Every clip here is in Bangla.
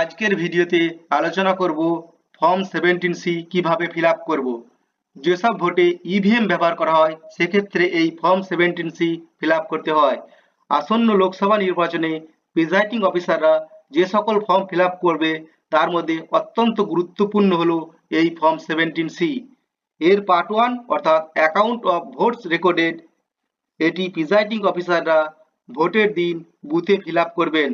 আজকের ভিডিওতে আলোচনা করব ফর্ম সেভেন্টিন সি কীভাবে ফিল আপ করব। যেসব ভোটে ইভিএম ব্যবহার করা হয়, সেক্ষেত্রে এই form seventeen C fill up করতে হয়। আসন্ন লোকসভা নির্বাচনে প্রিজাইডিং অফিসাররা যে সকল ফর্ম ফিল আপ করবে, তার মধ্যে অত্যন্ত গুরুত্বপূর্ণ হলো এই ফর্ম সেভেন্টিন সি। এর পার্ট ওয়ান, অর্থাৎ অ্যাকাউন্ট অফ ভোটস রেকর্ডেড, এটি প্রিজাইডিং অফিসাররা ভোটের দিন বুথে ফিল করবেন।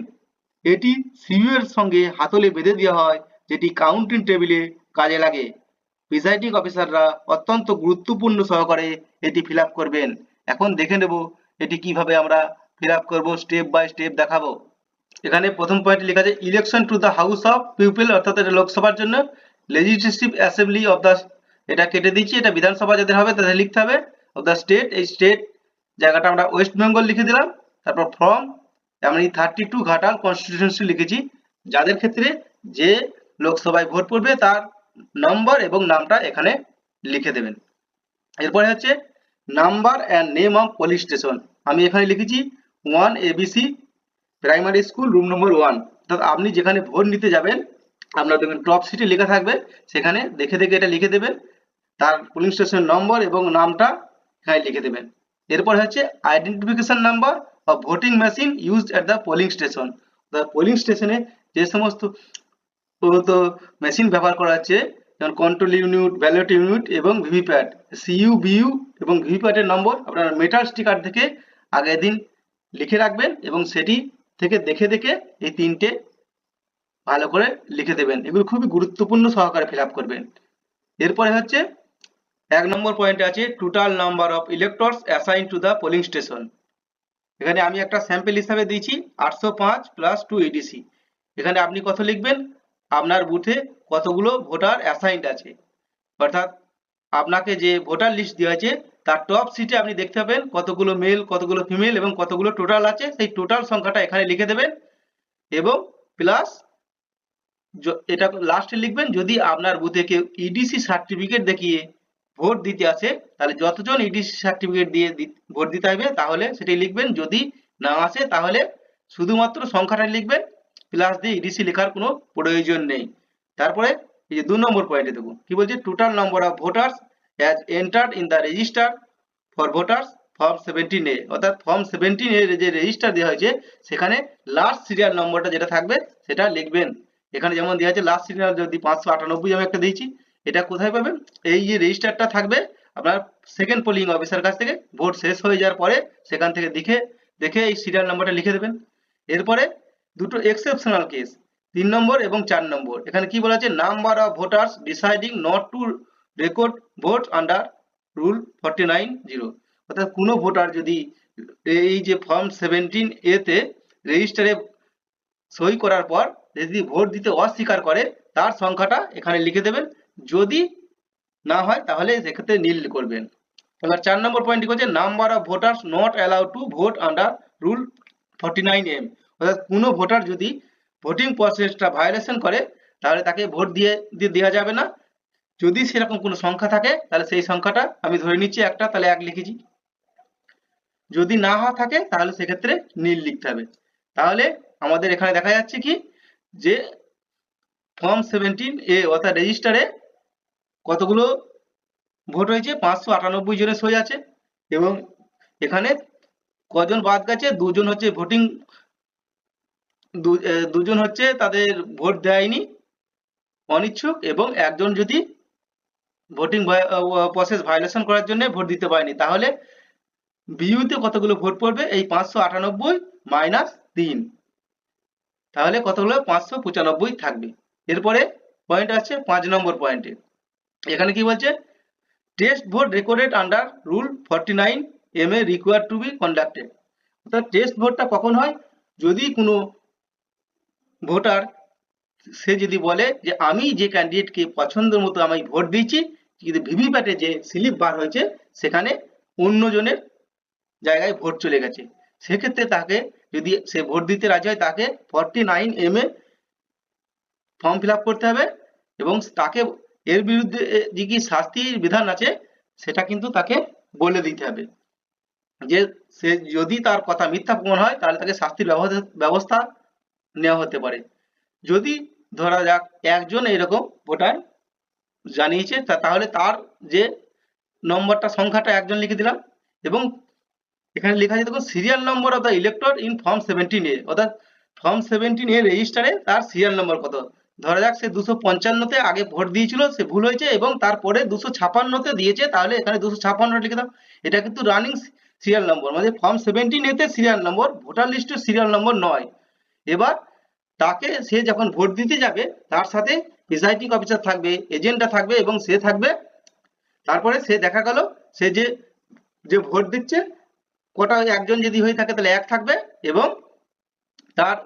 এটি সিইউ এর সঙ্গে হাতলে বেঁধে দেওয়া হয়, যেটি কাউন্টিং টেবিলে কাজে লাগে। প্রিসাইডিং অফিসাররা অত্যন্ত গুরুত্বপূর্ণ সহকারে এটি ফিল করবেন। এখন দেখে নেব এটি কীভাবে আমরা ফিল করব স্টেপ বাই স্টেপ দেখাবো। এখানে প্রথম পয়েন্ট লেখা আছে election to the house of people অর্থাৎ এটা লোকসভার জন্য। লেজিসলেটিভ অ্যাসেম্বলি অফ দ্য এটা কেটে দিচ্ছি, এটা বিধানসভা যাদের হবে তাদের লিখতে হবে। অফ দ্য স্টেট এই স্টেট জায়গাটা আমরা ওয়েস্ট বেঙ্গল লিখে দিলাম। তারপর ফ্রম আমরা এই থার্টি টু ঘাটাল কনস্টিটিউশনসি লিখেছি, যাদের ক্ষেত্রে যে লোকসভায় ভোট পড়বে তার নম্বর এবং নামটা এখানে লিখে দেবেন। এরপরে হচ্ছে number and name of police station আমি এখানে লিখেছি one ABC primary school room number one অর্থাৎ আপনি যেখানে ভোট নিতে যাবেন, আপনার দেখবেন টপ সিটে লেখা থাকবে, সেখানে দেখে দেখে এটা লিখে দেবেন। তার পুলিং স্টেশন নম্বর এবং নামটা এখানে লিখে দেবেন। এরপর হচ্ছে identification number of voting machine used at the polling station the polling স্টেশনে যে সমস্ত তো মেশিন ব্যবহার করা হচ্ছে, যেমন কন্ট্রোল ইউনিট ব্যালট ইউনিট এবং ভিভিপ্যাট সিইউ বিইউ এবং ভিভিপ্যাটের নম্বর আপনার মেটাল স্টিকার থেকে আগের দিন লিখে রাখবেন এবং সেটি থেকে দেখে দেখে এই তিনটে ভালো করে লিখে দেবেন। এগুলো খুবই গুরুত্বপূর্ণ সহকারে ফিল আপ করবেন। এরপরে হচ্ছে, এক নম্বর পয়েন্টে আছে total number of electors assign to the polling station এখানে আমি একটা স্যাম্পেল হিসাবে দিয়েছি আটশো পাঁচ প্লাস টু এডিসি এখানে আপনি কত লিখবেন? আপনার বুথে কতগুলো ভোটার অ্যাসাইন্ড আছে। অর্থাৎ আপনাকে যে ভোটার লিস্ট দেওয়া আছে, তার টপ সিটে আপনি দেখতে পাবেন কতগুলো মেল কতগুলো ফিমেল এবং কতগুলো টোটাল আছে। সেই টোটাল সংখ্যাটা এখানে লিখে দেবেন এবং প্লাস এটা লাস্টে লিখবেন। যদি আপনার বুথে কেউ ইডিসি সার্টিফিকেট দেখিয়ে ভোট দিতে আসে তাহলে যতজন ইডিসি সার্টিফিকেট দিয়ে ভোট দিতে হবে তাহলে সেটি লিখবেন। যদি না আসে, তাহলে শুধুমাত্র সংখ্যাটা লিখবেন প্লাস দিয়ে ইডিসি লেখার কোনো প্রয়োজন নেই। তারপরে এই যে দু নম্বর পয়েন্টে দেখুন, কি বলছে? Total number of voters as entered in the register for voters form seventeen A. অর্থাৎ ফর্ম সেভেন্টিন এর যে রেজিস্টার দেওয়া হয়েছে, সেখানে লাস্ট সিরিয়াল নম্বরটা যেটা থাকবে, সেটা লিখবেন। এখানে যেমন দেওয়া আছে লাস্ট সিরিয়াল যদি পাঁচশো আটানব্বই আমি একটা দিয়েছি এটা কোথায় পাবেন? এই যে রেজিস্টারটা থাকবে, আপনার সেকেন্ড পোলিং অফিসার কাছ থেকে ভোট শেষ হয়ে যাওয়ার পরে সেখান থেকে দেখে দেখে এই সিরিয়াল নাম্বারটা লিখে দেবেন। এরপরে দুটো এক্সেপশনাল কেস তিন নম্বর এবং চার নম্বর। এখানে কি বলা আছে? Number of voters deciding not to record vote under rule forty nine zero অর্থাৎ কোনো ভোটার যদি এই যে ফর্ম সেভেন্টিন এতে রেজিস্টারে সই করার পর, যদি ভোট দিতে অস্বীকার করে, তার সংখ্যাটা এখানে লিখে দেবেন। যদি না হয়, তাহলে সেক্ষেত্রে নীল করবেন। এবার চার নম্বর পয়েন্টটি হচ্ছে number of voters not allow to vote under rule forty nine M অর্থাৎ কোনো ভোটার যদি ভোটিং প্রসেসটা ভায়োলেশন করে, তাহলে তাকে ভোট দিয়ে দেওয়া যাবে না। যদি সেরকম কোনো সংখ্যা থাকে, তাহলে সেই সংখ্যাটা আমি ধরে নিচ্ছি একটা, তাহলে এক লিখেছি। যদি না হওয়া থাকে, তাহলে সেক্ষেত্রে নীল লিখতে হবে। তাহলে আমাদের এখানে দেখা যাচ্ছে কি? যে ফর্ম সেভেন্টিন এ অর্থাৎ রেজিস্টারে কতগুলো ভোট হয়েছে? পাঁচশো আটানব্বই জনের সই আছে এবং এখানে কজন বাদ গেছে? দুজন হচ্ছে ভোটিং দুজন হচ্ছে তাদের ভোট দেয়নি, অনিচ্ছুক এবং একজন যদি ভোটিং প্রসেস ভায়োলেশন করার জন্য ভোট দিতে পারেনি, তাহলে বিইউতে কতগুলো ভোট পড়বে? এই পাঁচশো আটানব্বই মাইনাস তিন। তাহলে কতগুলো? পাঁচশো পঁচানব্বই থাকবে। এরপরে পয়েন্ট আছে পাঁচ নম্বর পয়েন্টে এখানে কি বলছে? Test vote recorded under rule forty nine M A require to be conducted অর্থাৎ টেস্ট ভোটটা কখন হয়? যদি কোনো ভোটার সে যদি বলে যে আমি যে ক্যান্ডিডেটকে পছন্দের মতো আমি ভোট দিয়েছি, কিন্তু ভিভিপ্যাটে যে স্লিপ বার হয়েছে, সেখানে অন্যজনের জায়গায় ভোট চলে গেছে। সেক্ষেত্রে তাকে যদি সে ভোট দিতে রাজি হয়, তাকে forty nine M A form fill করতে হবে এবং তাকে এর বিরুদ্ধে যে কি শাস্তির বিধান আছে, সেটা কিন্তু তাকে বলে দিতে হবে। যে সে যদি তার কথা মিথ্যা প্রমাণ হয়, তাহলে তাকে শাস্তির ব্যবস্থা নেওয়া হতে পারে। যদি ধরা যাক একজন এরকম ভোটার জানিয়েছে তাহলে তার যে নম্বরটা, সংখ্যাটা একজন লিখে দিলাম এবং এখানে লেখা আছে, দেখুন serial number of the elector in form seventeen A অর্থাৎ ফর্ম সেভেন্টিন এ রেজিস্টারে তার সিরিয়াল নম্বর কত? ধরা যাক সে দুশো পঞ্চান্নতে আগে ভোট দিয়েছিল, সে ভুল হয়েছে এবং তারপরে দুশো ছাপান্নতে দিয়েছে, তাহলে এখানে দুশো ছাপান্ন লিখে দাও। এটা কিন্তু রানিং সিরিয়াল নম্বর মানে ফর্ম সেভেন্টিন এতে সিরিয়াল নম্বর ভোটার লিস্টের সিরিয়াল নম্বর নয়। এবার তাকে সে যখন ভোট দিতে যাবে, তার সাথে প্রিসাইডিং অফিসার থাকবে এজেন্টটা থাকবে এবং সে থাকবে। তারপরে সে দেখা গেল, সে যে যে ভোট দিচ্ছে, কটা একজন যদি হয়ে থাকে, তাহলে এক থাকবে এবং তার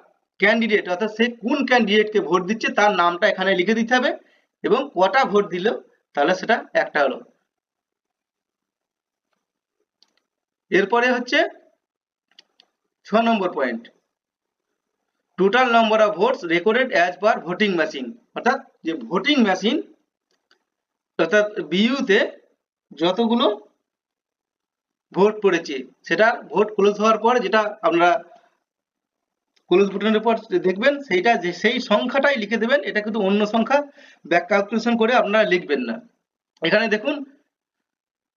ক্যান্ডিডেট অর্থাৎ সে কোন ক্যান্ডিডেটকে ভোট দিচ্ছে, তার নামটা এখানে লিখে দিতে হবে এবং কটা ভোট দিল, তাহলে সেটা একটা হলো। এরপরে হচ্ছে ছ number point total number of votes recorded as per voting machine অর্থাৎ যে ভোটিং মেশিন অর্থাৎ বিইউতে যতগুলো ভোট পড়েছে সেটা ভোট ক্লোজ হওয়ার পর যেটা আপনারা ক্লোজ ভোটের পর দেখবেন, সেইটা যে, সেই সংখ্যাটাই লিখে দেবেন, এটা কিন্তু অন্য সংখ্যা। ব্যাক ক্যালকুলেশন করে আপনারা লিখবেন না। এখানে দেখুন,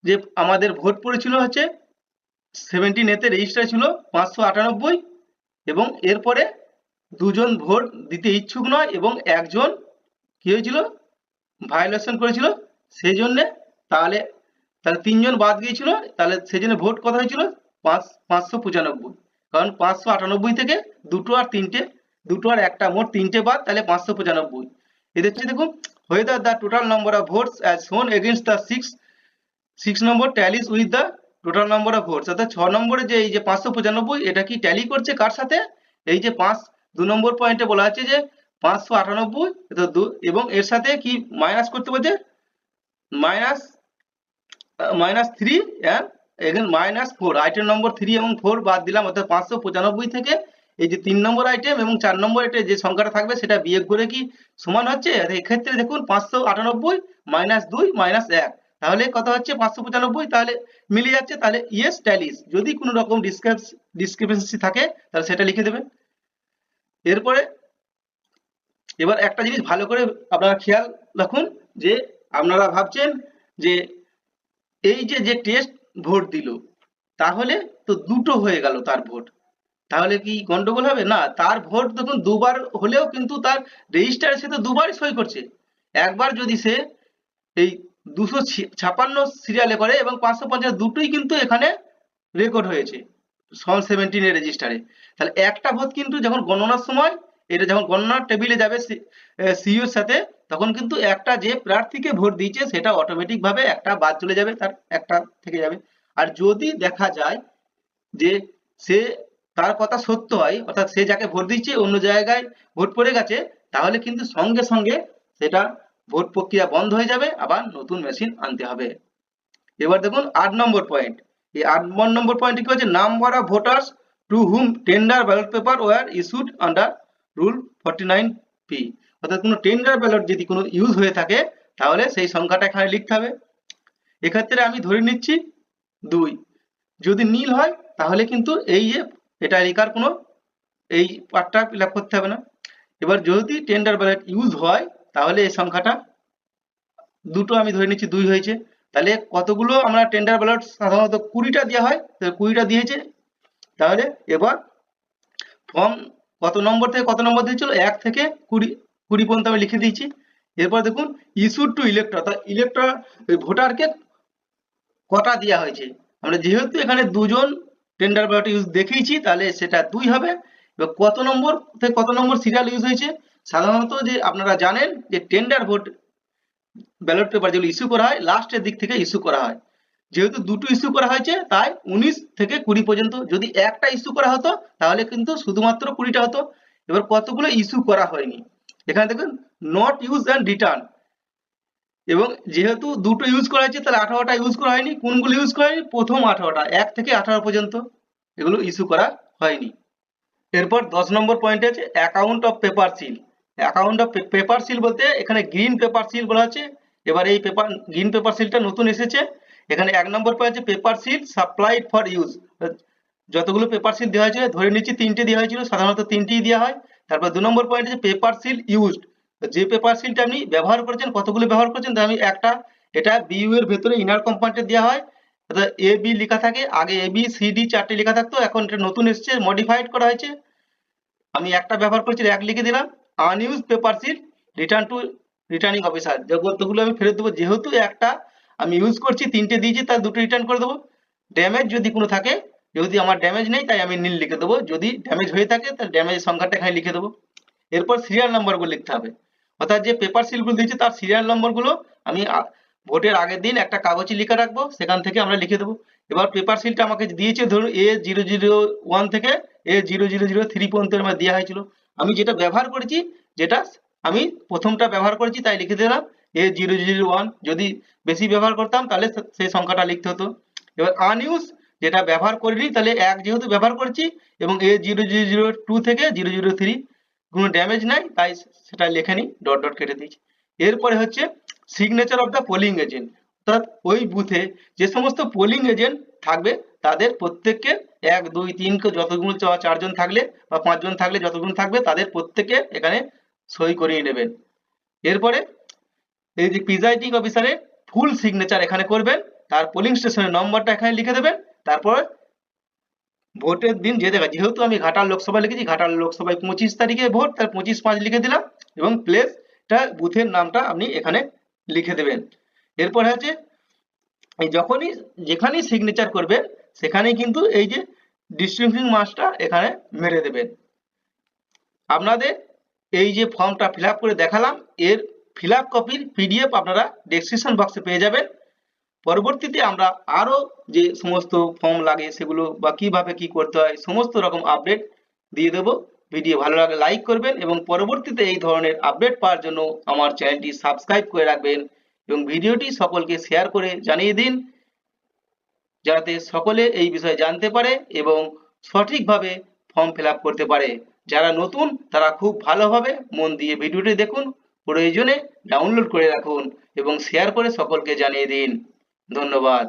যে আমাদের ভোট পড়েছিল হচ্ছে সেভেন্টিন এতে রেজিস্টার ছিল পাঁচশো আটানব্বই এবং এরপরে দুজন ভোট দিতে ইচ্ছুক নয় এবং একজন কি হয়েছিল? ভায়োলেশন করেছিল। সেই জন্যে তাহলে তাহলে তিনজন বাদ গিয়েছিল, তাহলে সেই জন্য ভোট কথা হয়েছিল পাঁচ, পাঁচশো পঁচানব্বই। কারণ পাঁচশো আটানব্বই থেকে দুটো আর তিনটে, দুটো আর একটা, মোট তিনটে বাদ, তাহলে পাঁচশো পঁচানব্বই। এদের হচ্ছে দেখুন, whether the total number of votes as shown against the six six number tallies with the total number of votes, অর্থাৎ ছ নম্বরে যে এই যে পাঁচশো পঁচানব্বই, এটা কি ট্যালি করছে কার সাথে? এই যে পাঁচ, দু নম্বর পয়েন্টে বলা আছে যে পাঁচশো আটানব্বই এবং এর সাথে কি মাইনাস করতে বলছে মাইনাস মাইনাস থ্রি অ্যান্ড এখানে minus four item number three এবং ফোর বাদ দিলাম, অর্থাৎ পাঁচশো পঁচানব্বই থেকে এই যে তিন নম্বর আইটেম এবং চার নম্বর আইটেম যে সংখ্যাটা থাকবে সেটা বিয়োগ করে কি সমান হচ্ছে? এক্ষেত্রে দেখুন পাঁচশো আটানব্বই মাইনাস দুই মাইনাস এক। তাহলে কত হচ্ছে? পাঁচশো পঁচানব্বই। তাহলে মিলে যাচ্ছে, তাহলে ইয়েস ট্যালিস যদি কোনো রকম ডিসক্রিপেন্সি থাকে, তাহলে সেটা লিখে দেবেন এরপরে এবার একটা জিনিস ভালো করে আপনারা খেয়াল রাখুন যে আপনারা ভাবছেন যে এই যে যে টেস্ট ভোট দিল। তাহলে তো দুটো হয়ে গেল তার ভোট। তাহলে কি গন্ডগোল হবে? না, তার ভোট দেখুন দুবার হলেও কিন্তু তার রেজিস্টারে সে তো দুবারই সই করছে। একবার যদি সে এই দুশো ছাপান্ন সিরিয়ালে করে এবং পাঁচশো পঞ্চাশ, দুটোই কিন্তু এখানে রেকর্ড হয়েছে, সন সেভেন্টিনের রেজিস্টারে তাহলে একটা ভোট কিন্তু যখন গণনার সময়, এটা যখন গণনার টেবিলে যাবে সিইওর সাথে তখন কিন্তু একটা যে প্রার্থীকে ভোট দিয়েছে সেটা অটোমেটিক ভাবে একটা বাদ চলে যাবে, তার একটা থেকে যাবে। আর যদি দেখা যায় যে সে তার কথা সত্য হয়, অর্থাৎ সে যাকে ভোট দিচ্ছে অন্য জায়গায় ভোট পড়ে গেছে, তাহলে কিন্তু সঙ্গে সঙ্গে সেটা ভোট প্রক্রিয়া বন্ধ হয়ে যাবে, আবার নতুন মেশিন আনতে হবে। এবার দেখুন আট নম্বর পয়েন্ট এই আট নম্বর পয়েন্ট কি হচ্ছে number of voters to whom tender ballot paper were issued under rule forty nine P অর্থাৎ কোনো টেন্ডার ব্যালট যদি কোনো ইউজ হয়ে থাকে, তাহলে সেই সংখ্যাটা এখানে লিখতে হবে। এক্ষেত্রে আমি ধরে নিচ্ছি দুই। যদি নীল হয়, তাহলে কিন্তু এই যে এটা লেখার কোনো এই পার্টটা ফিল করতে হবে না। এবার যদি টেন্ডার ব্যালট ইউজ হয়, তাহলে এই সংখ্যাটা দুটো আমি ধরে নিচ্ছি দুই হয়েছে। তাহলে কতগুলো আমরা টেন্ডার ব্যালট সাধারণত কুড়িটা দেওয়া হয় কুড়িটা দিয়েছে। তাহলে এবার ফর্ম কত নম্বর থেকে কত নম্বর দিয়েছিল? এক থেকে কুড়ি। কুড়ি পর্যন্ত আমি লিখে দিয়েছি। এরপর দেখুন ইস্যুড টু ইলেক্টর অর্থাৎ ইলেক্টর ভোটারকে কটা দেওয়া হয়েছে? আমরা যেহেতু এখানে দুজন টেন্ডার ব্যালট ইউজ দেখিয়েছি, তাহলে সেটা দুই হবে। এবার কত নম্বর থেকে কত নম্বর সিরিয়াল ইউজ হয়েছে? সাধারণত যে আপনারা জানেন যে টেন্ডার ভোট ব্যালট পেপার যেগুলো ইস্যু করা হয় লাস্টের দিক থেকে ইস্যু করা হয়। যেহেতু দুটো ইস্যু করা হয়েছে, তাই উনিশ থেকে কুড়ি পর্যন্ত যদি একটা ইস্যু করা হতো, তাহলে কিন্তু শুধুমাত্র কুড়িটা হতো। এবার কতগুলো ইস্যু করা হয়নি? এখানে দেখুন নট ইউজ অ্যান্ড রিটার্ন এবং যেহেতু দুটো ইউজ করা হয়েছে, তাহলে আঠারোটা ইউজ করা হয়নি। কোনগুলো ইউজ করা হয়নি? প্রথম আঠারোটা। এক থেকে আঠারো পর্যন্ত এগুলো ইস্যু করা হয়নি। এরপর দশ নম্বর পয়েন্ট আছে account of paper seal account of paper seal বলতে এখানে গ্রিন পেপার সিল বলা আছে এবার এই পেপার গ্রিন পেপার সিলটা নতুন এসেছে। এখানে এক নম্বর পয়েন্ট আছে paper seal supplied for use যতগুলো পেপার সিল দেওয়া হয়েছে ধরে নিচ্ছি তিনটে দেওয়া হয়েছিল। সাধারণত তিনটেই দেওয়া হয়। তারপর দু নম্বর পয়েন্ট হচ্ছে পেপার সিল ইউজড যে পেপার সিলটা আপনি ব্যবহার করেছেন, কতগুলো ব্যবহার করেছেন তো আমি একটা, এটা বিইউ এর ভেতরে ইনার কম্পার্টমেন্টে দেওয়া হয়। অর্থাৎ এ বি লেখা থাকে, আগে এ বি সি ডি চারটে লেখা থাকতো, এখন এটা নতুন এসছে মডিফাইড করা হয়েছে। আমি একটা ব্যবহার করেছি এক লিখে দিলাম unused paper seal return to returning officer যতগুলো আমি ফেরত দেবো, যেহেতু একটা আমি ইউজ করছি, তিনটে দিয়েছি, তার দুটো রিটার্ন করে দেবো। ড্যামেজ যদি কোনো থাকে যদি আমার ড্যামেজ নেই, তাই আমি নীল লিখে দেবো। যদি ড্যামেজ হয়ে থাকে, তাহলে ড্যামেজের সংখ্যাটা এখানে লিখে দেবো। এরপর সিরিয়াল নাম্বারগুলো লিখতে হবে। অর্থাৎ যে পেপার সিলগুলো দিয়েছে, তার সিরিয়াল নম্বরগুলো আমি ভোটের আগের দিন একটা কাগজে লিখে রাখব। সেখান থেকে আমরা লিখে দেবো। এবার পেপার সিলটা আমাকে দিয়েছে, ধরুন এ জিরো জিরো ওয়ান থেকে A zero zero zero three পর্যন্ত আমার দেওয়া হয়েছিল। আমি যেটা ব্যবহার করেছি, যেটা আমি প্রথমটা ব্যবহার করেছি, তাই লিখে দিলাম। এ জিরো জিরো ওয়ান যদি বেশি ব্যবহার করতাম, তাহলে সেই সংখ্যাটা লিখতে হতো। এবার আনইউজ যেটা ব্যবহার করিনি, তাহলে এক যেহেতু ব্যবহার করছি এবং এ জিরো জিরো জিরো টু থেকে জিরো জিরো থ্রি কোনো ড্যামেজ নাই, তাই সেটা লেখে নিই ডট ডট কেটে দিয়েছি। এরপরে হচ্ছে signature of the polling agent অর্থাৎ ওই বুথে যে সমস্ত পোলিং এজেন্ট থাকবে, তাদের প্রত্যেককে এক, দুই, তিন যতগুলো চারজন থাকলে বা পাঁচজন থাকলে যতগুলো থাকবে, তাদের প্রত্যেকে এখানে সই করিয়ে নেবেন। এরপরে এই যে প্রিজাইডিং অফিসারের ফুল সিগনেচার এখানে করবেন, তার পোলিং স্টেশনের নম্বরটা এখানে লিখে দেবেন তারপর ভোটের দিন যে জায়গায়, যেহেতু আমি ঘাটাল লোকসভা লিখেছি, ঘাটাল লোকসভায় পঁচিশ তারিখে ভোট, তার পঁচিশ পাঁচ লিখে দিলাম এবং প্লেসটা, বুথের নামটা আপনি এখানে লিখে দেবেন। এরপর হচ্ছে, এই যখনই, যেখানেই সিগনেচার করবেন, সেখানেই কিন্তু এই যে ডিস্ট্রিবিউশন মার্কসটা এখানে মেরে দেবেন। আপনাদের এই যে ফর্মটা ফিল করে দেখালাম, এর ফিল কপির পিডিএফ আপনারা ডেসক্রিপশন বক্সে পেয়ে যাবেন। পরবর্তীতে আমরা আরও যে সমস্ত ফর্ম লাগে সেগুলো বা কীভাবে কি করতে হয়, সমস্ত রকম আপডেট দিয়ে দেবো। ভিডিও ভালো লাগলে লাইক করবেন এবং পরবর্তীতে এই ধরনের আপডেট পাওয়ার জন্য আমার চ্যানেলটি সাবস্ক্রাইব করে রাখবেন এবং ভিডিওটি সকলকে শেয়ার করে জানিয়ে দিন, যাতে সকলে এই বিষয়ে জানতে পারে এবং সঠিকভাবে ফর্ম ফিল করতে পারে। যারা নতুন, তারা খুব ভালোভাবে মন দিয়ে ভিডিওটি দেখুন, প্রয়োজনে ডাউনলোড করে রাখুন এবং শেয়ার করে সকলকে জানিয়ে দিন। ধন্যবাদ